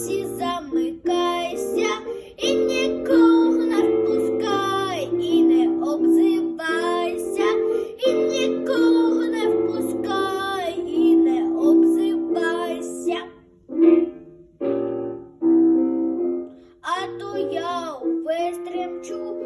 Вранці замикайся і нікого не впускай, і не обзивайся, і нікого не впускай, і не обзивайся. А то я увесь тремчу.